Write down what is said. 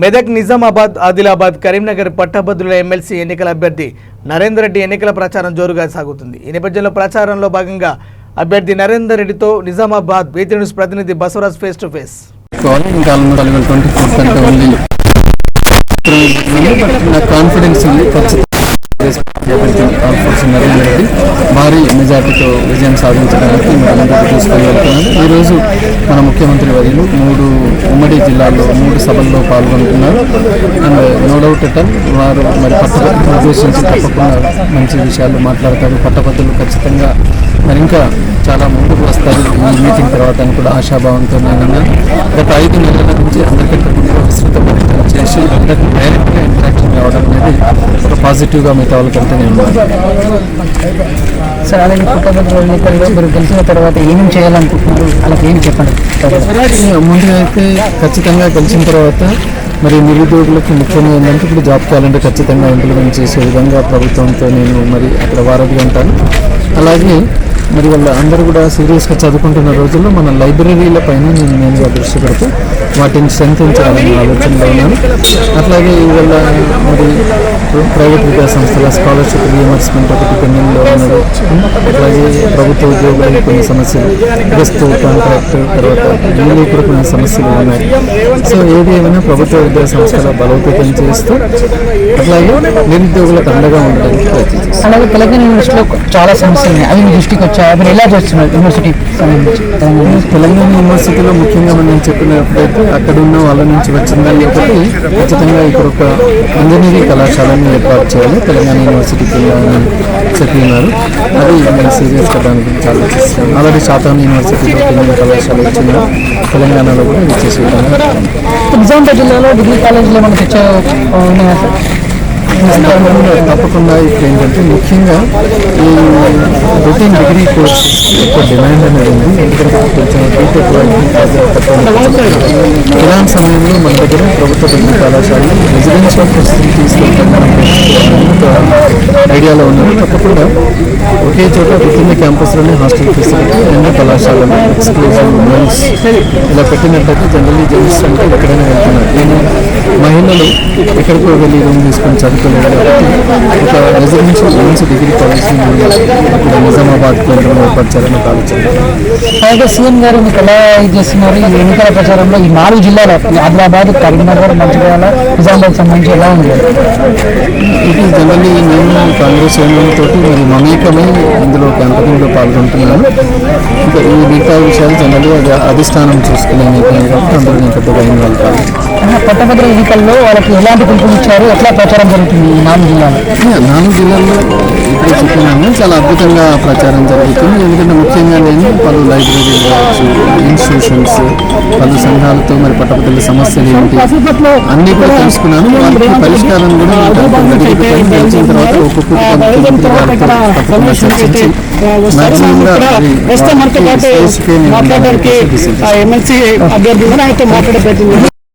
మెదక్ నిజామాబాద్ ఆదిలాబాద్ కరీంనగర్ పట్టభద్రుల ఎమ్మెల్సీ ఎన్నికల అభ్యర్థి నరేందర్ రెడ్డి ఎన్నికల ప్రచారం జోరుగా సాగుతుంది. ఈ నేపథ్యంలో ప్రచారంలో భాగంగా అభ్యర్థి నరేందర్ రెడ్డితో నిజామాబాద్ బీటీ న్యూస్ ప్రతినిధి Basavaraj face to face. Confidence ఉంది భారీ మెజార్టీతో విజయం సాధించడానికి మనందరూ తీసుకొని వెళ్తున్నాను ఈరోజు మన ముఖ్యమంత్రి వర్యులు మూడు ఉమ్మడి జిల్లాల్లో మూడు సభల్లో పాల్గొంటున్నారు. అండ్ నో డౌట్ ఎట్ వారు మరి పట్టభద్రులు ఉద్దేశించి తప్పకుండా మంచి విషయాలు మాట్లాడతారు. పట్టభద్రులు ఖచ్చితంగా మరి ఇంకా చాలా ముందుకు వస్తారు ఈ మీటింగ్ తర్వాత అని కూడా ఆశాభావంతో నేను గత ఐదు నెలల నుంచి అందరికంటే ముందుగా విస్తృత పర్యటన చేసి అందరికీ డైరెక్ట్గా ఇంటరాక్షన్ కావడం అనేది పాజిటివ్గా మిగతా వాళ్ళకంటే నేను సార్ అలాగే ఎన్నికల్లో మీరు గెలిచిన తర్వాత ఏమేమి చేయాలనుకుంటున్నారు? అలాగే ఏం చెప్పండి? ముందుగా అయితే ఖచ్చితంగా గెలిచిన తర్వాత మరి నిరుద్యోగులకు ముఖ్యంగా ఏంటంటే ఇప్పుడు జాబ్ క్యాలెండర్ ఖచ్చితంగా ఇంప్లిమెంట్ చేసే విధంగా ప్రభుత్వంతో నేను మరి అక్కడ వారధిగా ఉంటాను. అలాగే మరి వాళ్ళ అందరూ కూడా సీరియస్గా చదువుకుంటున్న రోజుల్లో మన లైబ్రరీల పైన నేను నేనుగా దృష్టి పెడుతూ వాటిని స్ట్రెంథించాలనే ఆలోచనలో ఉన్నాను. అట్లాగే ఇవాళ మరి ప్రైవేట్ విద్యా సంస్థల స్కాలర్షిప్ రియంబర్స్మెంట్ ఒకటి పెండింగ్లో ఉన్నది. అట్లాగే ప్రభుత్వ ఉద్యోగులకు కొన్ని సమస్యలు. గెస్ట్ కాంట్రాక్ట్ తర్వాత లీవ్లో కూడా కొన్ని సమస్యలు ఉన్నాయి. సో ఏది ఏమైనా ప్రభుత్వ విద్యా సంస్థల బలోపేతం చేస్తూ అట్లాగే నిరుద్యోగులకు అండగా ఉండడానికి ప్రయత్నం చేస్తాను. అలాగే తెలంగాణ యూనివర్సిటీలో చాలా సమస్యలు ఉన్నాయి. అవి దృష్టికి వచ్చాయి? మీరు ఎలా చేస్తున్నారు యూనివర్సిటీ తెలంగాణ యూనివర్సిటీలో ముఖ్యంగా మనం చెప్పినప్పుడైతే అక్కడ ఉన్న వాళ్ళ నుంచి వచ్చిందని ఒకటి ఖచ్చితంగా ఇక్కడ ఒక ఇంజనీరింగ్ కళాశాలను ఏర్పాటు చేయాలి. తెలంగాణ యూనివర్సిటీ కింద అని చెప్పి ఉన్నారు అది నేను సీరియస్గా దాని గురించి ఆలోచిస్తాను ఆల్రెడీ శాతం యూనివర్సిటీలో ఇంజనీరింగ్ కళాశాల వచ్చింది తెలంగాణలో కూడా ఇది చేసే విధంగా నిజామాబాద్ జిల్లాలో డిగ్రీ కాలేజీలో మనకి ఉన్నాయా తప్పకుండా ఇప్పుడు ఏంటంటే ముఖ్యంగా ఈ రొటీన్ డిగ్రీ కోర్స్ ఎక్కువ డిమాండ్ అనేది ఉంది. ఎందుకంటే కొంచెం ఇలాంటి సమయంలో మన దగ్గర ప్రభుత్వ డిగ్రీ కళాశాలలు రెసిడెన్షియల్ ఫెసిలిటీస్ ఐడియాలో ఉన్నారు తప్పకుండా ఒకే చోట విభిన్న క్యాంపస్లోనే హాస్టల్ ఫెసిలిటీ ఎన్నో కళాశాలలు ఎక్స్క్లూజివ్ మెన్స్ ఇలా పెట్టినట్లయితే జనరల్లీ జెంట్స్ అంటే ఎక్కడైనా వెళ్తున్నారు మహిళలు ఎక్కడికో వెళ్ళి రూమ్ తీసుకొని చదువుకోలేదు ఒక రెసిడెన్షియల్ మెన్స్ డిగ్రీ కాలేజ్ ఇప్పుడు నిజామాబాద్ కేంద్రంలో ఏర్పరచాలని ఒక ఆలోచన. అలాగే సీఎం గారు మీకు ఎలా చేస్తున్నారు? ఈ ఎన్నికల ప్రచారంలో ఈ నాలుగు జిల్లాల ఆదిలాబాద్ కరీంనగర్ మంచిర్యాల నిజామాబాద్ సంబంధించి ఎలా ఉంది? ఇది జనరల్లీ నేను కాంగ్రెస్ తోటి మరి మమేకమై ఇందులో క్యాంపెయిన్లో పాల్గొంటున్నాను. ఇంకా ఈ మిగతా విషయాలు జనరల్లీ అది అధిష్టానం చూసుకునే కాబట్టి అందరూ నేను పెద్దగా ఇన్వాల్వ్ కాదు పట్టభద్ర ఎన్నికల్లో వాళ్ళకి ఎలాంటి పిలుపునిచ్చారు ఎట్లా ప్రచారం జరుగుతుంది నాలుగు జిల్లాలో నాలుగు జిల్లాల్లో ఇప్పుడే చెప్పినాను చాలా అద్భుతంగా ప్రచారం జరుగుతుంది ఎందుకంటే ముఖ్యంగా నేను పలు లైబ్రరీలు కావచ్చు ఇన్స్టిట్యూషన్స్ పలు సంఘాలతో మరి పట్టభద్రుల సమస్యలు ఏంటి అన్నీ కూడా తెలుసుకున్నాను వాళ్ళకి పరిష్కారం కూడా తెలిసిన తర్వాత తప్పకుండా చర్చించి maximum मतलब अभ्यर्थी